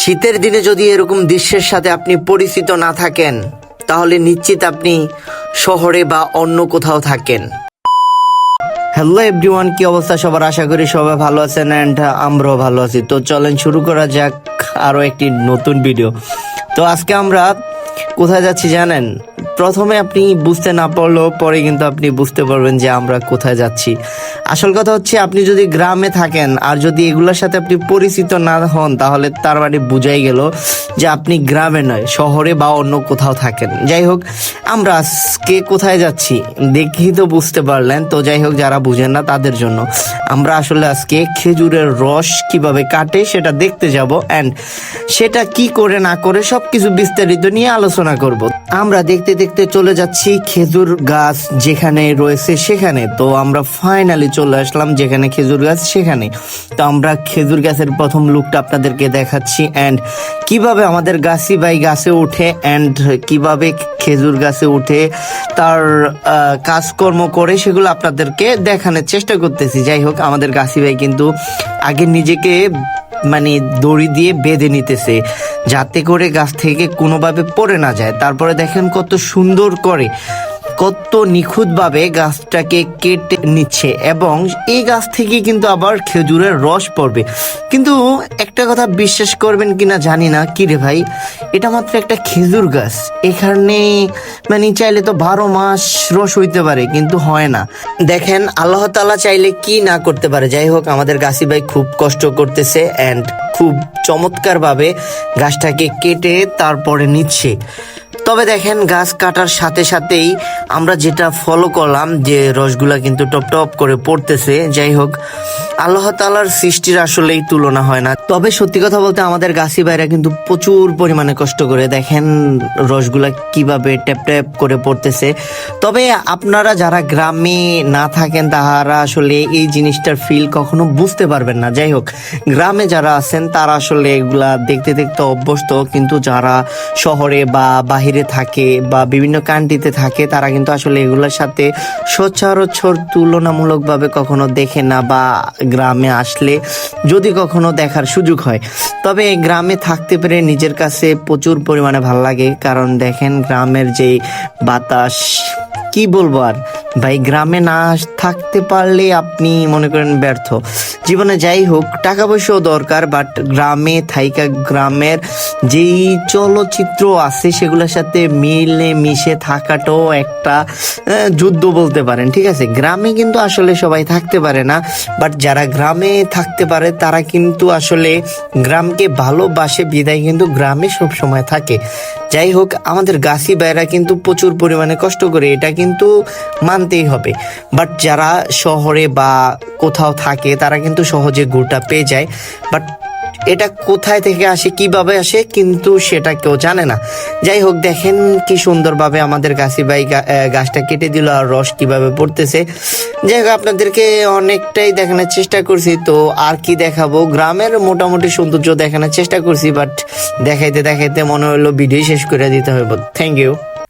শীতের দিনে যদি এরকম দৃশ্যের সাথে আপনি পরিচিত না থাকেন, তাহলে নিশ্চিত আপনি শহরে বা অন্য কোথাও থাকেন। হ্যালো এভরিওয়ান কি অবস্থা সবার? আশা করি সবাই ভালো আছেন অ্যান্ড আমরাও ভালো আছি। তো চলেন শুরু করা যাক আরও একটি নতুন ভিডিও তো আজকে আমরা কোথায় যাচ্ছি জানেন? প্রথমে আপনি বুঝতে না পারলেও পরে কিন্তু আপনি বুঝতে পারবেন যে আমরা কোথায় যাচ্ছি। আসল কথা হচ্ছে আপনি যদি গ্রামে থাকেন আর যদি এগুলোর সাথে আপনি পরিচিত না হন, তাহলে তার মানে বুঝাই গেল যে আপনি গ্রামে নয়, শহরে বা অন্য কোথাও থাকেন। যাই হোক, আমরা আজকে কোথায় যাচ্ছি দেখি তো বুঝতে পারলেন। তো যাই হোক, যারা বুঝেন না তাদের জন্য। আমরা আসলে আজকে খেজুরের রস কীভাবে কাটে সেটা দেখতে যাব অ্যান্ড সেটা কি করে না করে সবকিছু বিস্তারিত নিয়ে আলোচনা করব। আমরা দেখতে দেখতে চলে যাচ্ছি খেজুর গাছ যেখানে রয়েছে সেখানে। তো আমরা ফাইনালি চলে আসলাম যেখানে খেজুর গাছ সেখানে। তো আমরা খেজুর গাছের প্রথম লুকটা আপনাদেরকে দেখাচ্ছি অ্যান্ড কীভাবে আমাদের গাছি বাই গাছে উঠে অ্যান্ড কীভাবে খেজুর গাছে উঠে তার কাজকর্ম করে সেগুলো আপনাদেরকে দেখানোর চেষ্টা করতেছি। যাই হোক, আমাদের গাছি ভাই কিন্তু আগে নিজেকে মানে দড়ি দিয়ে বেঁধে নিতেছে, যাতে করে গাছ থেকে কোনোভাবে পড়ে না যায়। তারপরে দেখেন কত সুন্দর করে কত নিখুঁতভাবে গাছটাকে কেটে নিচ্ছে এবং এই গাছ থেকে কিন্তু আবার খেজুরের রস পড়বে। কিন্তু একটা কথা বিশ্বাস করবেন কিনা জানি না। কি রে ভাই? এটা মাত্র একটা খেজুর গাছ। এখানে মানে চাইলে তো বারো মাস রস হইতে পারে, কিন্তু হয় না। দেখেন, আল্লাহ তালা চাইলে কি না করতে পারে? যাই হোক, আমাদের গাছি ভাই খুব কষ্ট করতেছে অ্যান্ড খুব চমৎকার ভাবে গাছটাকে কেটে তারপরে নিচ্ছে। তবে দেখেন, গাছ কাটার সাথে সাথেই আমরা যেটা ফলো করলাম যে রসগুলা কিন্তু টপ টপ করে পড়তেছে, যাই হোক, আল্লাহ তালার সৃষ্টির আসলেই তুলনা হয় না। তবে সত্যি কথা বলতে আমাদের গাছি ভাইরা কিন্তু প্রচুর পরিমাণে কষ্ট করে দেখেন রসগুলা কীভাবে ট্যাপ ট্যাপ করে পড়তেছে। তবে আপনারা যারা গ্রামে না থাকেন, তাহারা আসলে এই জিনিসটার ফিল কখনো বুঝতে পারবেন না। যাই হোক, গ্রামে যারা আছেন, তারা আসলে এগুলা দেখতে দেখতে অভ্যস্ত, কিন্তু যারা শহরে বা বাহিরে থাকে বা বিভিন্ন কান্ট্রিতে থাকে, তারা কিন্তু আসলে এগুলোর সাথে সচরাচর তুলনামূলকভাবে কখনো দেখে না বা গ্রামে আসলে যদি কখনো দেখার সুযোগ হয়। তবে গ্রামে থাকতে পেরে নিজের কাছে প্রচুর পরিমাণে ভালো লাগে, কারণ দেখেন গ্রামের যে বাতাস, কি বলব আর? ভাই, গ্রামে না থাকতে পারলে আপনি মনে করেন ব্যর্থ। জীবনে যাই হোক, টাকা পয়সাও দরকার বাট গ্রামে থাইকা, গ্রামের যেই চলচ্চিত্র আছে, সেগুলোর সাথে মিলে মিশে থাকাটাও একটা যুদ্ধ বলতে পারেন, ঠিক আছে? গ্রামে কিন্তু আসলে সবাই থাকতে পারে না বাট যারা গ্রামে থাকতে পারে, তারা কিন্তু আসলে গ্রামকে ভালোবাসে, বিদায় কিন্তু গ্রামে সব সময় থাকে। যাই হোক, আমাদের গাছি ভাইরা কিন্তু প্রচুর পরিমাণে কষ্ট করে, এটা কিন্তু মানতেই হবে। বাট যারা শহরে বা কোথাও থাকে, তারা কিন্তু সহজে গুড়টা পেয়ে যায়। বাট এটা কোথায় থেকে আসে, কীভাবে আসে, কিন্তু সেটা কেউ জানে না। যাই হোক, দেখেন কি সুন্দরভাবে আমাদের গাছি ভাই গাছটা কেটে দিল আর রস কীভাবে পড়তেছে। যাই হোক, আপনাদেরকে অনেকটাই দেখানোর চেষ্টা করছি। তো আর কি দেখাবো? গ্রামের মোটামুটি সৌন্দর্য দেখানোর চেষ্টা করছি বাট দেখাইতে দেখাইতে মনে হলো ভিডিও শেষ করে দিতে হবে থ্যাংক ইউ